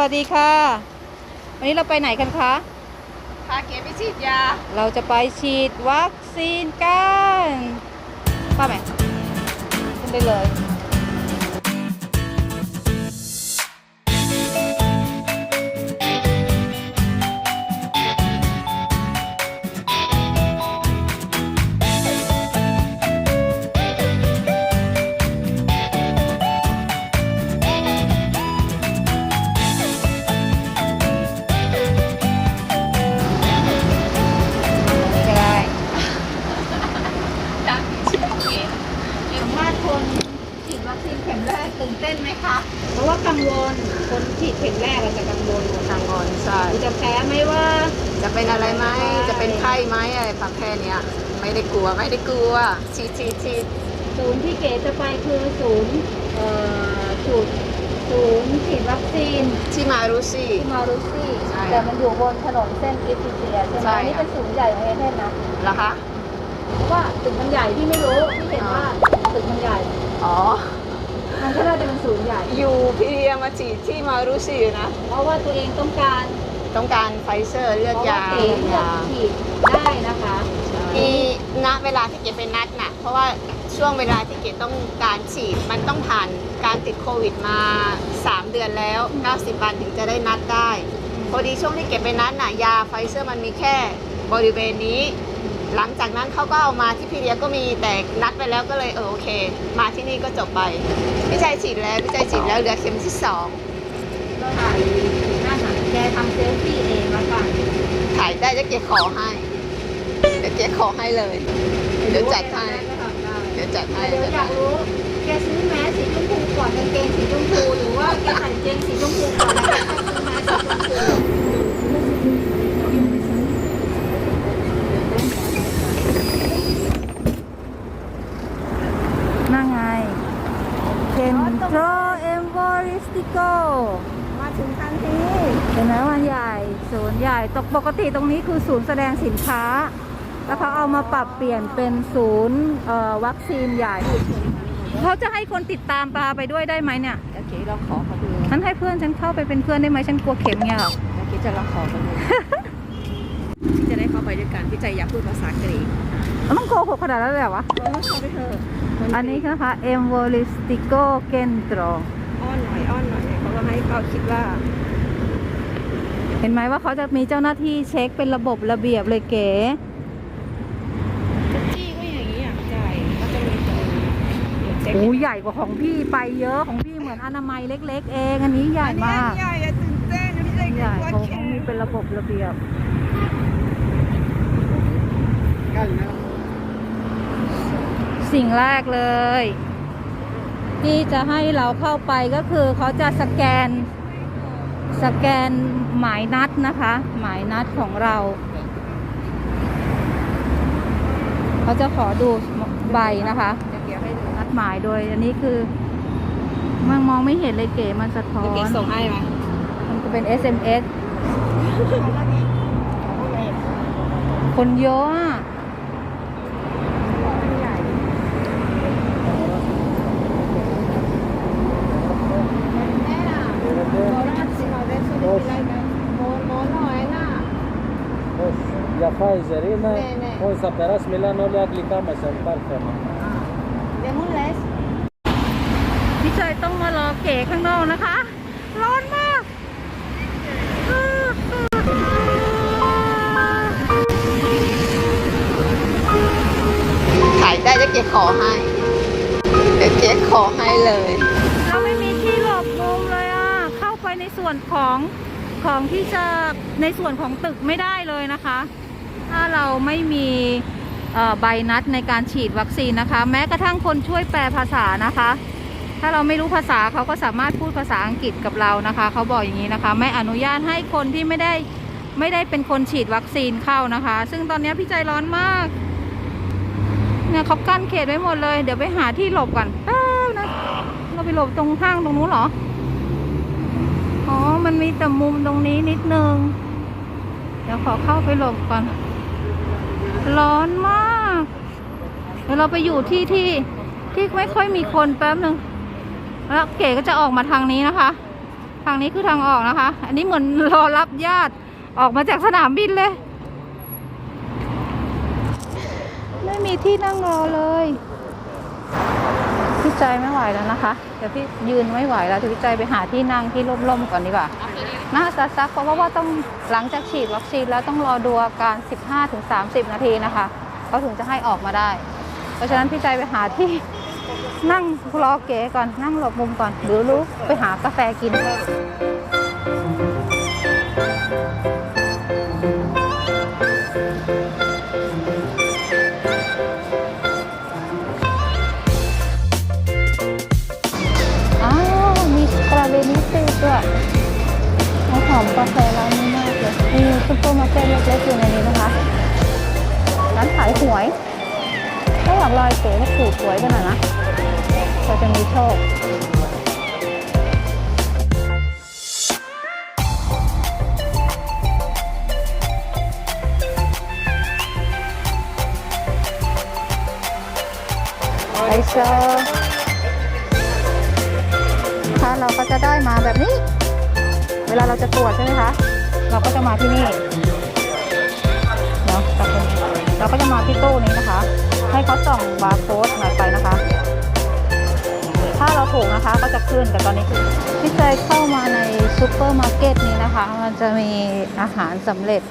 วัสดีค่ะ วันนี้เราไปไหนกันคะพาเก๋ไปฉีดยา เราจะไปฉีดวัคซีนกันป้าไหมขึ้นไปเลย ที่มารุชีที่มารุซี่ ใช่แต่มันอยู่บนถนนเส้นกิฟต์เซียใช่ไหมใช่อันนี่เป็นศูนย์ใหญ่ของเอเธนนะเหรอคะ เพราะว่าตึกมันใหญ่ที่ไม่รู้ที่เห็นว่าตึกมันใหญ่ อ๋อ มันก็น่าจะเป็นศูนย์ใหญ่ อยู่พีเรียมาฉีดที่มารุชีนะ เพราะว่าตัวเองต้องการต้องการไฟเซอร์เลือกเพราะว่ายาเก๋เลือกยาฉีดได้นะคะมีณเวลาที่เก๋ไปนัดน่ะ เพราะว่า ช่วงเวลาที่เก๋ต้องการฉีด มันต้องผ่านการติดโควิดมา 3 เดือนแล้ว 90 วันถึงจะได้นัดได้ พอดีช่วงที่เก็บไปนัดน่ะยาไฟเซอร์มันมีแค่บริเวณนี้ หลังจากนั้นเขาก็เอามาที่พีเรียก็มีแต่นัดไปแล้วก็เลยเออโอเค มาที่นี่ก็จบไปพี่ใจฉีดแล้วพี่ใจฉีดแล้วเหลือเข็มที่สองก็ถ่ายหน้าหนังแกทำเซลฟี่เองแล้วกันถ่ายได้จะเก๋ขอให้เดี๋ยวเก๋ขอให้เลยเดี๋ยวจัดให้เดี๋ยว จัดให้เดี๋ยวอยากรู้แกซื้อแมสสีชมพูก่อนกางเกงสีชมพูหรือว่าแกใส่กางเกงสีชมพูก่อนแล้วแกซื้อแมสสีชมพูนั่งไงเคนโทรเอมวอริสติโกมาถึงทันทีเห็นไหมวันใหญ่ ศูนย์ใหญ่ตกปกติตรงนี้คือศูนย์แสดงสินค้า แล้วเขาเอามาปรับเปลี่ยนเป็นศูนย์เอ่อวัคซีนใหญ่เขาจะให้คนติดตามปลาไปด้วยได้ไหมเนี่ยโอเคลองขอเขาดูฉันให้เพื่อนฉันเข้าไปเป็นเพื่อนได้ไหมฉันกลัวเข็มเนี่ยหรอโอเคจะลองขอเขาดูพี่จะได้เข้าไปด้วยกันพี่ใจอยากพูดภาษากรีกมันต้องโกหกขนาดนั้นเลยเหรอวะเออเข้าไปเถอะอันนี้นะคะ e m v o l i s t i c o Centro อ้อนหน่อยอ้อนหน่อยเขาก็ให้เขาคิดว่า เห็นไหมว่าเขาจะมีเจ้าหน้าที่เช็คเป็นระบบระเบียบเลยเก๋ จี้ก็อย่างนี้อะใจก็จะมีคนเช็ค โอ้ใหญ่กว่าของพี่ไปเยอะของพี่เหมือนอนามัยเล็ก ๆ เองอันนี้ใหญ่มากใหญ่อะตื่นเต้นพี่ใจใหญ่เขาเขามีเป็นระบบระเบียบสิ่งแรกเลย ที่จะให้เราเข้าไปก็คือเขาจะสแกน สแกนหมายนัดนะคะ หมายนัดของเราเขาจะขอดูใบนะคะจะเกี่ยวให้ดูนัดหมายโดย อันนี้คือมันมองไม่เห็นเลยเก๋มันสะท้อเดี๋ยวนส่งให้ไหมมันจะเป็น SMS คนเยอะอะ Ya Pfizer, ima, Ne, ne. on sa peras Milano le aglicama sa parfema. พี่จอยต้องมารอ เก๋ข้างนอกนะคะ ร้อนมากถ่ายได้จะเก๋ขอให้เดี๋ยวเก๋ขอให้เลย เราไม่มีที่หลบมุมเลยอะ เข้าไปในส่วนของของที่จะในส่วนของตึกไม่ได้เลยนะคะ ถ้าเราไม่มีเอ่อใบนัดในการฉีดวัคซีนนะคะ แม้กระทั่งคนช่วยแปลภาษานะคะ ถ้าเราไม่รู้ภาษาเขาก็สามารถพูดภาษาอังกฤษกับเรานะคะเขาบอกอย่างนี้นะคะ ไม่อนุญาตให้คนที่ไม่ได้ไม่ได้เป็นคนฉีดวัคซีนเข้านะคะ ซึ่งตอนนี้พี่ใจร้อนมากเนี่ยเขากั้นเขตไว้หมดเลย เดี๋ยวไปหาที่หลบก่อนแป๊บนะเราไปหลบตรงห้างตรงนู้นเหรออ๋อมันมีแต่มุมตรงนี้นิดนึงเดี๋ยวขอเข้าไปหลบก่อน ร้อนมาก เดี๋ยวเราไปอยู่ที่ที่ที่ไม่ค่อยมีคนแป๊บหนึ่ง แล้วเก๋ก็จะออกมาทางนี้นะคะ ทางนี้คือทางออกนะคะ อันนี้เหมือนรอรับญาติออกมาจากสนามบินเลย ไม่มีที่นั่งรอเลยพี่ใจไม่ไหวแล้วนะคะ เดี๋ยวพี่ยืนไม่ไหวแล้วเดี๋ยวพี่ใจไปหาที่นั่งที่ร่มๆก่อนดีกว่าน่าจะซักเพราะว่าต้องหลังจากฉีดวัคซีนแล้วต้องรอดูอาการ 15-30 นาทีนะคะเขาถึงจะให้ออกมาได้ เพราะฉะนั้นพี่ใจไปหาที่ นั่งรอเก๋ก่อนนั่งหลบมุมก่อนหรือรู้ไปหากาแฟกินอ้าวมีสตรอเบอรี่ซีดด้วยหอมกาแฟร้านนี้มากเลยมีซุปเปอร์มาร์เก็ตเล็กๆอยู่ในนี้นะคะร้านขายหวย ถ้าอยากลอยเก๋ก็ถูกหวยกันหน่อยนะเราจะมีโชคไอเซอร์ถ้าเราก็จะได้มาแบบนี้ เวลาเราจะตรวจใช่ไหมคะ เราก็จะมาที่นี่ เนาะจากตรงนี้เราก็จะมาที่ตู้นี้นะคะ ให้เขาส่องบาร์โค้ดมาไปนะคะ ถ้าเราถูกนะคะก็จะขึ้นแต่ตอนนี้พี่เจยเข้ามาในซูเปอร์มาร์เก็ตนี้นะคะ มันจะมีอาหารสำเร็จ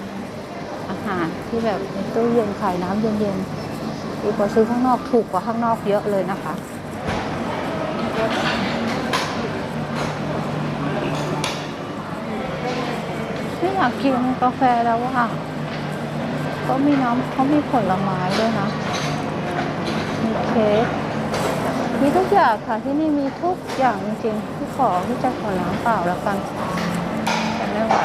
อาหารที่แบบตู้เย็นขายน้ำเย็นๆดีกว่าซื้อข้างนอกถูกกว่าข้างนอกเยอะเลยนะคะไม่อยากกินกาแฟแล้วว่าก็มีน้ำเขามีผลไม้ด้วยนะ เค้กมีทุกอย่างค่ะที่นี่มีทุกอย่างจริงๆที่ขอที่จะขอน้ำเปล่าแล้วกันแต่ไม่ไหว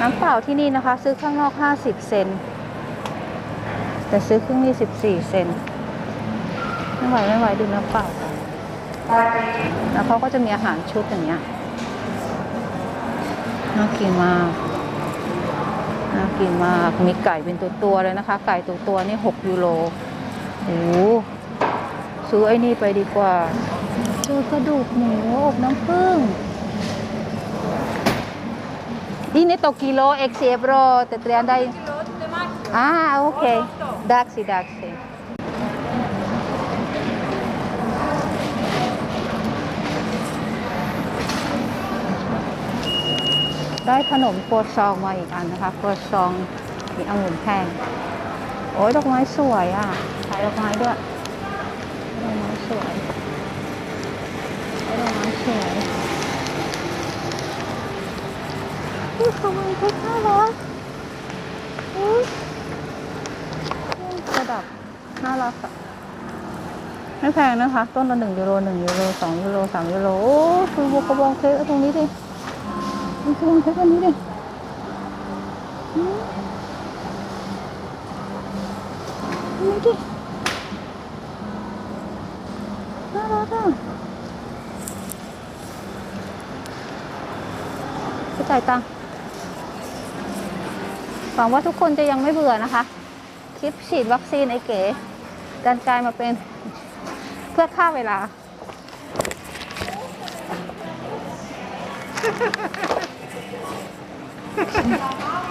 น้ำเปล่าที่นี่นะคะ ซื้อข้างนอก 50 เซนแต่ซื้อเครื่งนี้14 เซนไม่ไหวไม่ไหวดูน้ำเปล่าแล้วเขาก็จะมีอาหารชุดอย่างเงี้ยน่ากินมากน่ากินมากมีไก่เป็นตัวตัวๆเลยนะคะ ไก่ตัวตัวๆนี่ 6 ยูโร โอ้ซื้อไอ้นี่ไปดีกว่าเจอกระดูกหมูอบน้ำผึ้งนี่นี่ตกกิโลเอ็กซ์เอฟโรแต่เตรียมได้อ่าโอเคดักสิดักสิได้ขนมโปรซองมาอีกอันนะคะโปรซองมีองุ่นแห้ง โอ้ยดอกไม้สวยอะขายดอกไม้ด้วยดอกไม้สวยดอกไม้สวยอุ้ยขโมยเพชรน่ารักอุ้ยประดับน่ารักอะไม่แพงนะคะ ต้นละหนึ่งยูโรหนึ่งยูโรสองยูโรสามยูโรโอ้คือบัวกระบองเพชรตรงนี้ดิมันคือมันใช้กันนี้ดิ อืมนี่ดิน่ารักอะไปจ่ายตังค์หวังว่าทุกคนจะยังไม่เบื่อนะคะ คลิปฉีดวัคซีนไอเก๋ดันกลายมาเป็นเพื่อฆ่าเวลาไฮโซ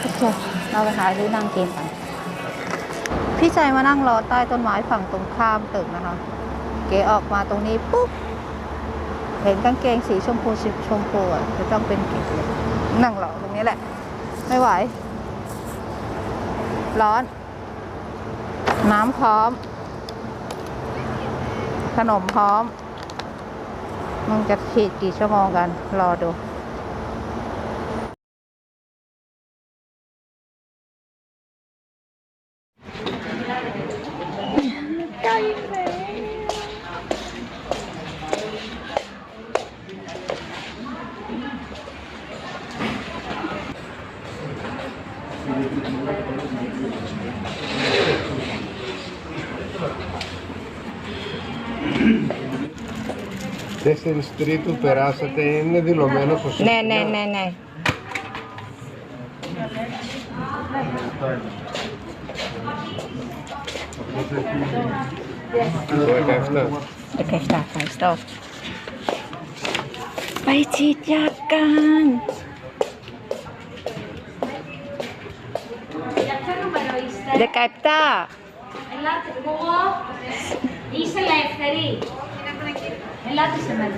โอเคเราไปหาซื้อนั่งกินกันพี่ใจมานั่งรอใต้ต้นไม้ฝั่งตรงข้ามตึกนะคะ เก๋ออกมาตรงนี้ปุ๊บ เห็นกางเกงสีชมพูสีชมพูอะจะต้องเป็นเก๋นั่งรอตรงนี้แหละ ไม่ไหว ร้อน น้ำพร้อม ขนมพร้อม มึงจะฉีดกี่ชั่วโมงกัน รอดู αριστερή του περάσατε είναι δηλωμένο σωστά. Ναι, ναι, ναι, ναι. Το ευχαριστώ. Πάει τσιτιακάν. Δεκαεπτά. Ελάτε, εγώ. Είσαι ελεύθερη. Ελάτε σε μένα.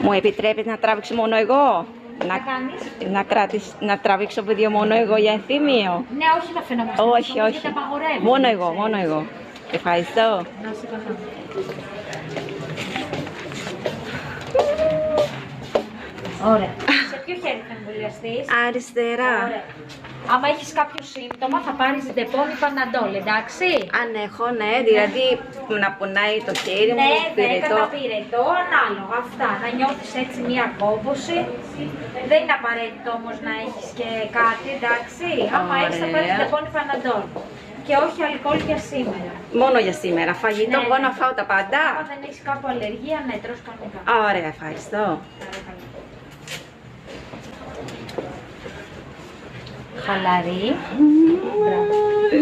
Μου επιτρέπεις να τράβηξω μόνο εγώ; Να Να, κάνεις; να, κρατήσεις, να τραβήξω βίντεο μόνο εγώ για ενθύμιο; Ναι, όχι να φαινόμαστε. Όχι, όχι. Γιατί απαγορεύεται. Μόνο εγώ, μόνο εγώ. Ευχαριστώ. Να σε καλά. Ωραία. Σε ποιο χέρι θα εμβολιαστείς; Αριστερά. Ωραία. Άμα έχεις κάποιο σύμπτωμα, θα πάρεις ντεπώνη παναντόλ, εντάξει; Αν έχω, ναι, δηλαδή να πονάει το χέρι μου, Ναι, πυρετό. 10 πυρετό, ανάλογα αυτά. Να νιώθεις έτσι μία κόμποση. Δεν είναι απαραίτητο όμως να έχεις και κάτι, εντάξει; Άμα έχεις, θα πάρεις Ωραία. ντεπώνη παναντόλ. Και όχι αλκοόλ για σήμερα. Μόνο για σήμερα. Φαγητό Ναι, μπορώ ναι. να φάω τα πάντα. Άμα δεν έχεις κάπου αλλεργία, ναι, τρως κανονικά. Α, Ωραία, ευχαριστώ. Χαλαρή.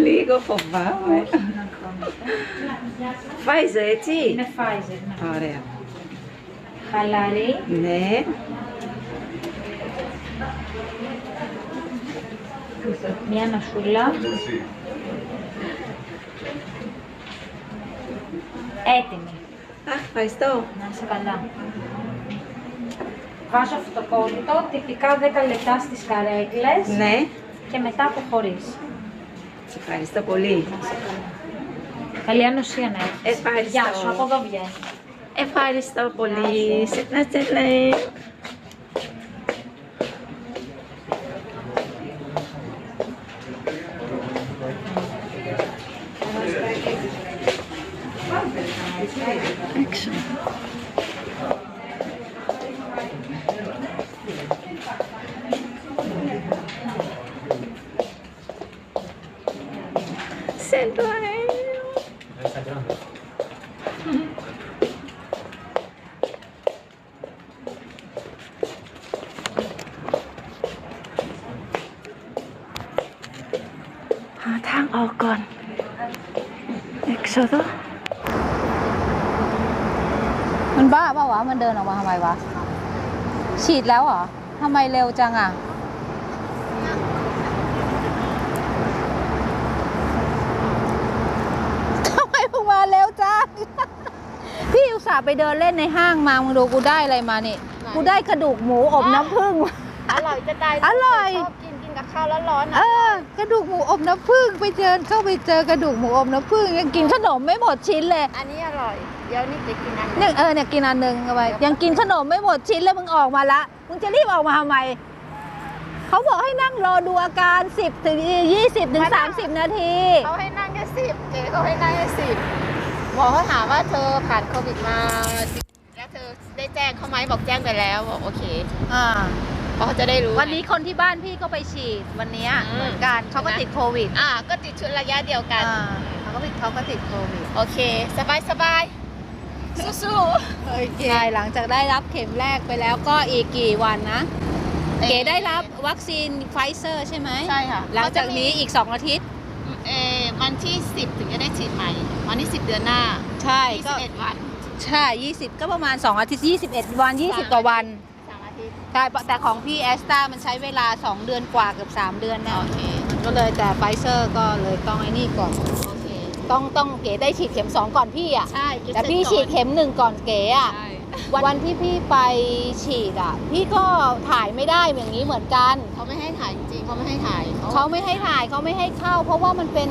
Λίγο φοβάμαι. Φάιζο, έτσι; Είναι Pfizer, ναι. Ωραία. Χαλαρή. Ναι. Μία ανασούλα. Έτοιμη. Αχ, ευχαριστώ. Να είσαι καλά. Βάζω αυτοκόλλητο, τυπικά 10 λεπτά στις καρέκλες Ναι. Και μετά αποχωρείς. Σε ευχαριστώ πολύ. Να είσαι καλά. Καλή ανοσία να έχεις. Ευχαριστώ. Γεια σου, από εδώ βγαίνεις. Ευχαριστώ πολύ. Σε να ร็จแล้วหาทางออกก่อน Exodo มันบ้าเปล่าวะ มันเดินออกมาทำไมวะ ฉีดแล้วเหรอทำไมเร็วจังอะ ส่าห์ไปเดินเล่นในห้างมามึงดูกูได้อะไรมานี่กูได้กระดูกหมูอบน้ำผึ้ง อร่อยจะตายอร่อย ชอบกินกินกับข้าวร้อนๆเอนะอกระดูกหมูอบน้ำผึ้งไปเจอเข้าไปเจอกระดูกหมูอบน้ำผึ้งยังกินขนมไม่หมดชิ้นเลย อันนี้อร่อย เดี๋ยวนี่จะกินอันเนี่ยเออเนี่ยกินอันหนึ่งเอาไปยังกินขนมไม่หมดชิ้นแล้วมึงออกมาละมึงจะรีบออกมาทำไมเขาบอกให้นั่งรอดูอาการ 10ถึง20ถึง30 นาที เขาให้นั่งแค่สิบเจ๊เขาให้นั่งแค่สิบ หมอเขาถามว่าเธอผ่านโควิดมา แล้วเธอได้แจ้งเขาไหมบอกแจ้งไปแล้วบอกโอเคอ่าเพราะเขาจะได้รู้วันนี้คนที่บ้านพี่ก็ไปฉีดวันเนี้ยอืม เหมือนกันเขาก็ติดโควิดอ่า ก็ติดชุดระยะเดียวกัน อ่าเขาก็ติดเขาก็ติดโควิดโอเค สบายสบายสู้ๆใช่หลังจากได้รับเข็มแรกไปแล้วก็อีกกี่วันนะเอ่อเก๋ได้รับวัคซีนไฟเซอร์ใช่ไหมใช่ค่ะหลังจากนี้อีก 2 อาทิตย์เออ วันที่ 10 ถึงจะได้ฉีดใหม่ วันที่ 10 เดือนหน้าใช่ก็21วันใช่20 ก็ประมาณ 2 อาทิตย์21 วัน 20 กว่าวันสามอาทิตย์ใช่แต่ของพี่แอสตามันใช้เวลา 2 เดือนกว่าเกือบ 3 เดือนนะโอเคก็เลยแต่ไฟเซอร์ก็เลยต้องไอ้นี่ก่อนโอเคต้องต้องเก๋ได้ฉีดเข็ม 2 ก่อนพี่อะใช่แต่พี่ฉีดเข็ม 1 ก่อนเก๋อะใช่วันวันที่พี่ไปฉีดอะ พี่ก็ถ่ายไม่ได้อย่างนี้เหมือนกัน เขาไม่ให้ถ่ายจริงๆเขาไม่ให้ถ่ายเขาไม่ให้ถ่ายเขาไม่ให้เข้า เพราะว่ามันเป็น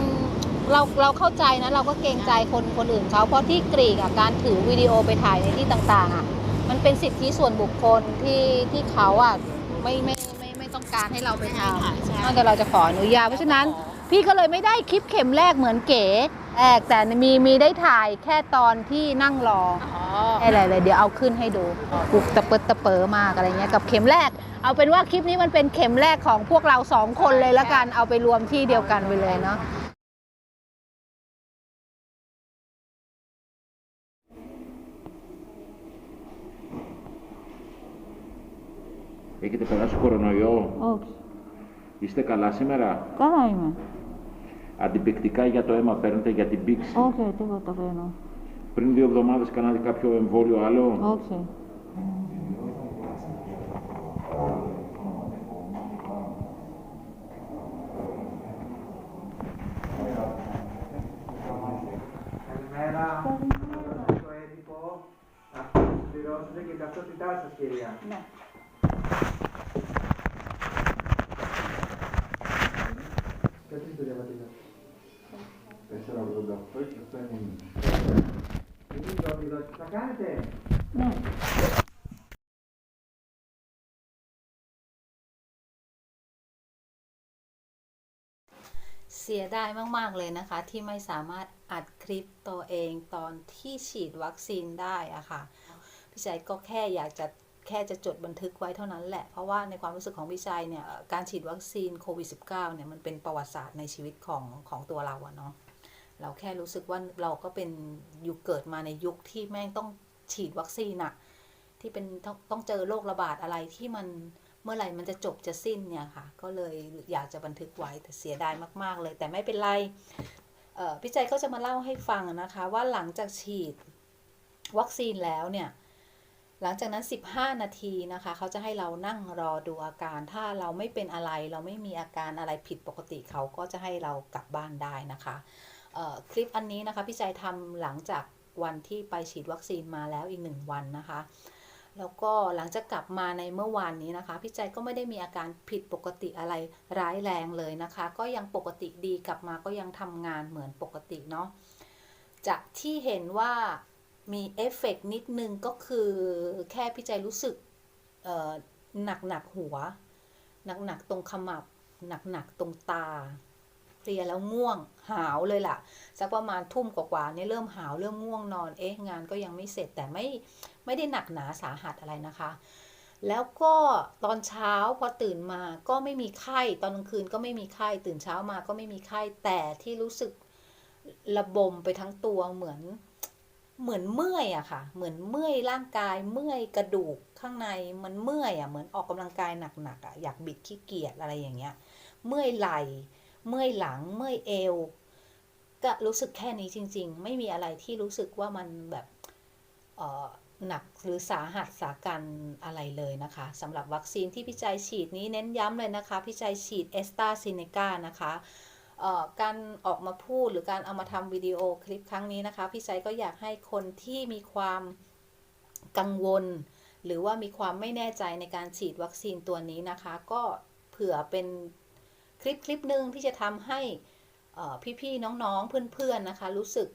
เราเราเข้าใจนะเราก็เกรงใจคนคนอื่นเขาเพราะที่กรีกอะการถือวิดีโอไปถ่ายในที่ต่างๆอะมันเป็นสิทธิส่วนบุคคลที่ที่เขาอะไม่ไม่ไม่ไม่ต้องการให้เราไปไม่ให้ทำถ่ายใช่นอกจากเราจะขออนุญาตเพราะฉะนั้นพี่ก็เลยไม่ได้คลิปเข็มแรกเหมือนเก๋แอกแต่มีมีได้ถ่ายแค่ตอนที่นั่งรออ๋ออะไรเลยเดี๋ยวเอาขึ้นให้ดูปุกตะเปิดตะเปอมากอะไรเงี้ยกับเข็มแรก เอาเป็นว่าคลิปนี้มันเป็นเข็มแรกของพวกเราสองคนเลยละกันเอาไปรวมที่เดียวกันไปเลยเนาะ Έχετε περάσει κορονοϊό; Όχι. Είστε καλά σήμερα; Καλά είμαι. Αντιπικτικά για το αίμα παίρνετε για την πήξη; Όχι, τίποτα παίρνω. Πριν δύο εβδομάδες κάνατε κάποιο εμβόλιο άλλο; Όχι. Καλημέρα. Το έντυπο. Αυτό θα συμπληρώσετε και ταυτότητά σας, κυρία. Ναι. Виктория Владимировна. Спасибо, Влада. Только сами. Да. เสียดายมาก ๆ เลยนะคะ ที่ไม่สามารถอัดคลิปตัวเองตอนที่ฉีดวัคซีนได้อะค่ะพี่ชายก็แค่อยากจะ แค่จะจดบันทึกไว้เท่านั้นแหละ เพราะว่าในความรู้สึกของพี่ชัยเนี่ย การฉีดวัคซีนโควิด -19 เนี่ยมันเป็นประวัติศาสตร์ในชีวิตของของตัวเราอะเนาะ เราแค่รู้สึกว่าเราก็เป็นอยุคเกิดมาในยุคที่แม่งต้องฉีดวัคซีนอะที่เป็นต้องต้องเจอโรคระบาดอะไรที่มันเมื่อไหร่มันจะจบจะสิ้นเนี่ยค่ะ ก็เลยอยากจะบันทึกไว้แต่เสียดายมากๆเลย แต่ไม่เป็นไรพี่ใจก็จะมาเล่าให้ฟังนะคะ ว่าหลังจากฉีดวัคซีนแล้วเนี่ย หลังจากนั้น 15 นาทีนะคะ เขาจะให้เรานั่งรอดูอาการ ถ้าเราไม่เป็นอะไร เราไม่มีอาการอะไรผิดปกติเขาก็จะให้เรากลับบ้านได้นะคะคลิปอันนี้นะคะพี่ใจทำหลังจากวันที่ไปฉีดวัคซีนมาแล้วอีกหนึ่งวันนะคะ แล้วก็หลังจากกลับมาในเมื่อวานนี้นะคะ พี่ใจก็ไม่ได้มีอาการผิดปกติอะไรร้ายแรงเลยนะคะ ก็ยังปกติดีกลับมาก็ยังทำงานเหมือนปกติเนาะจากที่เห็นว่า มีเอฟเฟกต์นิดนึงก็คือแค่พี่ใจรู้สึกหนักหนักหัว หนักหนักตรงขมับ หนักหนักตรงตาเพลียแล้วง่วงหาวเลยล่ะ สักประมาณทุ่มกว่าๆเนี่ยเริ่มหาวเริ่มง่วงนอนเอ๊ะงานก็ยังไม่เสร็จแต่ไม่ไม่ได้หนักหนาสาหัสอะไรนะคะ แล้วก็ตอนเช้าพอตื่นมาก็ไม่มีไข้ตอนกลางคืนก็ไม่มีไข้ตื่นเช้ามาก็ไม่มีไข้แต่ที่รู้สึกระบมไปทั้งตัวเหมือน เหมือนเมื่อยอะค่ะ เหมือนเมื่อยร่างกายเมื่อยกระดูกข้างในมันเมื่อยอะเหมือนออกกำลังกายหนักๆอะอยากบิดขี้เกียจอะไรอย่างเงี้ย เมื่อยไหล่เมื่อยหลังเมื่อยเอว ก็รู้สึกแค่นี้จริง ๆ ไม่มีอะไรที่รู้สึกว่ามันแบบเออหนักหรือสาหัสสากันอะไรเลยนะคะสำหรับวัคซีนที่พี่ใจยฉีดนี้เน้นย้ำเลยนะคะ พี่ใจยฉีดเอสตาซิเนกานะคะ การออกมาพูดหรือการเอามาทำวิดีโอคลิปครั้งนี้นะคะ พี่ใจยก็อยากให้คนที่มีความกังวล หรือว่ามีความไม่แน่ใจในการฉีดวัคซีนตัวนี้นะคะ ก็เผื่อเป็นคลิปคลิปหนึ่งที่จะทำให้เอ่พี่ๆน้องๆเพื่อนๆนะคะ รู้สึก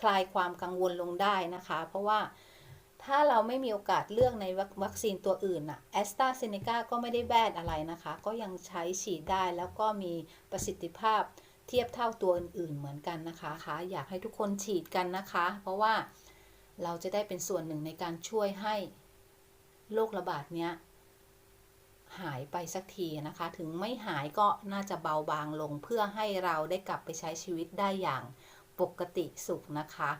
คลายความกังวลลงได้นะคะ เพราะว่าถ้าเราไม่มีโอกาสเลือกในวัคซีนตัวอื่นน่ะแอสตราเซเนกาก็ไม่ได้แบนอะไรนะคะ ก็ยังใช้ฉีดได้แล้วก็มีประสิทธิภาพ เทียบเท่าตัวอื่นๆเหมือนกันนะคะคะอยากให้ทุกคนฉีดกันนะคะ เพราะว่าเราจะได้เป็นส่วนหนึ่งในการช่วยให้โรคระบาดเนี้ยหายไปสักทีนะคะ ถึงไม่หายก็น่าจะเบาบางลงเพื่อให้เราได้กลับไปใช้ชีวิตได้อย่างปกติสุขนะคะ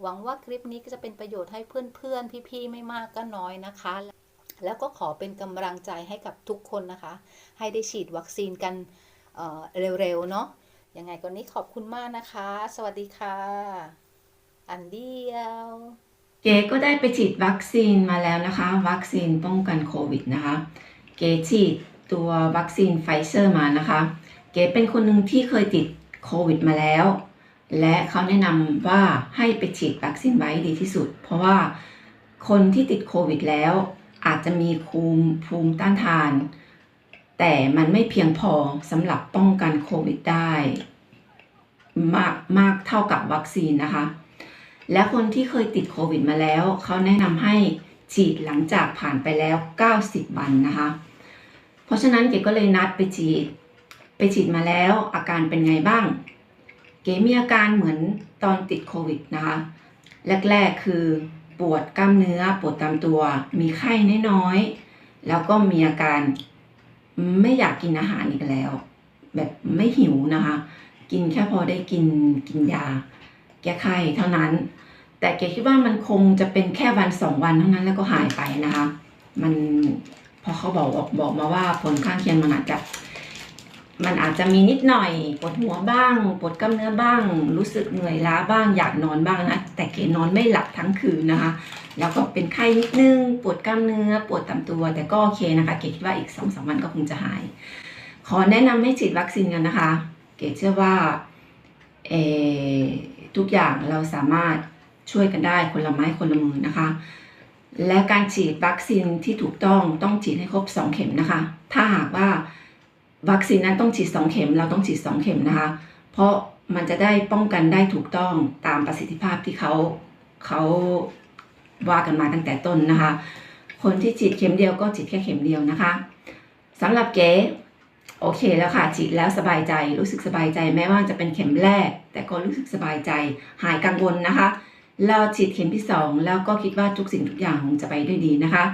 หวังว่าคลิปนี้ก็จะเป็นประโยชน์ให้เพื่อนๆ พี่ๆ ไม่มากก็น้อยนะคะ แล้วก็ขอเป็นกำลังใจให้กับทุกคนนะคะ ให้ได้ฉีดวัคซีนกันเเร็วๆ เนาะ ยังไงก็นี้ขอบคุณมากนะคะ สวัสดีค่ะ อันเดียว เก๋ก็ได้ไปฉีดวัคซีนมาแล้วนะคะ วัคซีนป้องกันโควิดนะคะ เก๋ฉีดตัววัคซีนไฟเซอร์มานะคะ เก๋เป็นคนหนึ่งที่เคยติดโควิดมาแล้ว และเขาแนะนำว่าให้ไปฉีดวัคซีนไว้ดีที่สุด เพราะว่าคนที่ติดโควิดแล้ว อาจจะมีภูมิภูมิต้านทาน แต่มันไม่เพียงพอสำหรับป้องกันโควิดได้มากมากเท่ากับวัคซีนนะคะ และคนที่เคยติดโควิดมาแล้ว เขาแนะนำให้ฉีดหลังจากผ่านไปแล้ว 90 วันนะคะ เพราะฉะนั้นเก๋ก็เลยนัดไปฉีด ไปฉีดมาแล้วอาการเป็นไงบ้าง เก๋มีอาการเหมือนตอนติดโควิดนะคะ แรกๆคือปวดกล้ามเนื้อ ปวดตามตัว มีไข้น้อยๆ แล้วก็มีอาการ ไม่อยากกินอาหารอีกแล้ว แบบไม่หิวนะคะ กินแค่พอได้กินกินยา แก้ไข้เท่านั้น แต่เกคิดว่ามันคงจะเป็นแค่วันสองวันเท่านั้นแล้วก็หายไปนะคะ มันพอเขาบอกบอกบอกมาว่าผลข้างเคียงมันอาจจะมันอาจจะมีนิดหน่อยปวดหัวบ้างปวดกล้ามเนื้อบ้าง รู้สึกเหนื่อยล้าบ้างอยากนอนบ้างนะแต่เกนอนไม่หลับทั้งคืนนะคะ แล้วก็เป็นไข้นิดนึง ปวดกล้ามเนื้อ ปวดตามตัว แต่ก็โอเคนะคะ เกคิดว่าอีกสองสามวันก็คงจะหาย ขอแนะนำให้ฉีดวัคซีนกันนะคะ เกเชื่อว่าเอทุกอย่างเราสามารถช่วยกันได้คนละไม้คนละมือนะคะ และการฉีดวัคซีนที่ถูกต้องต้องฉีดให้ครบ 2 เข็มนะคะ ถ้าหากว่าวัคซีนนั้นต้องฉีด 2 เข็ม เราต้องฉีด 2 เข็มนะคะ เพราะมันจะได้ป้องกันได้ถูกต้องตามประสิทธิภาพที่เขาเขา ว่ากันมาตั้งแต่ต้นนะคะ คนที่ฉีดเข็มเดียวก็ฉีดแค่เข็มเดียวนะคะสำหรับเก๋โอเคแล้วค่ะฉีดแล้วสบายใจรู้สึกสบายใจแม้ว่าจะเป็นเข็มแรก แต่ก็รู้สึกสบายใจ หายกังวลนะคะ เราฉีดเข็มที่ 2 แล้วก็คิดว่าทุกสิ่งทุกอย่างคงจะไปด้วยดีนะคะ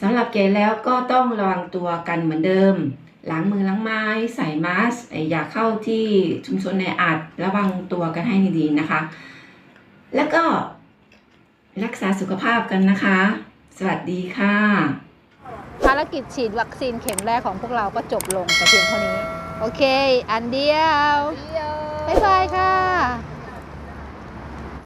สำหรับเกณฑ์แล้วก็ต้องระวังตัวกันเหมือนเดิมล้างมือล้างไม้ใส่มาสก์เอ่ออย่าเข้าที่ชุมชนในอัดระวังตัวกันให้ดีๆนะคะ แล้วก็ รักษาสุขภาพกันนะคะ สวัสดีค่ะ ภารกิจฉีดวัคซีนเข็มแรกของพวกเราก็จบลงแต่เพียงเท่านี้ โอเค อันเดียว บ๊ายบายค่ะ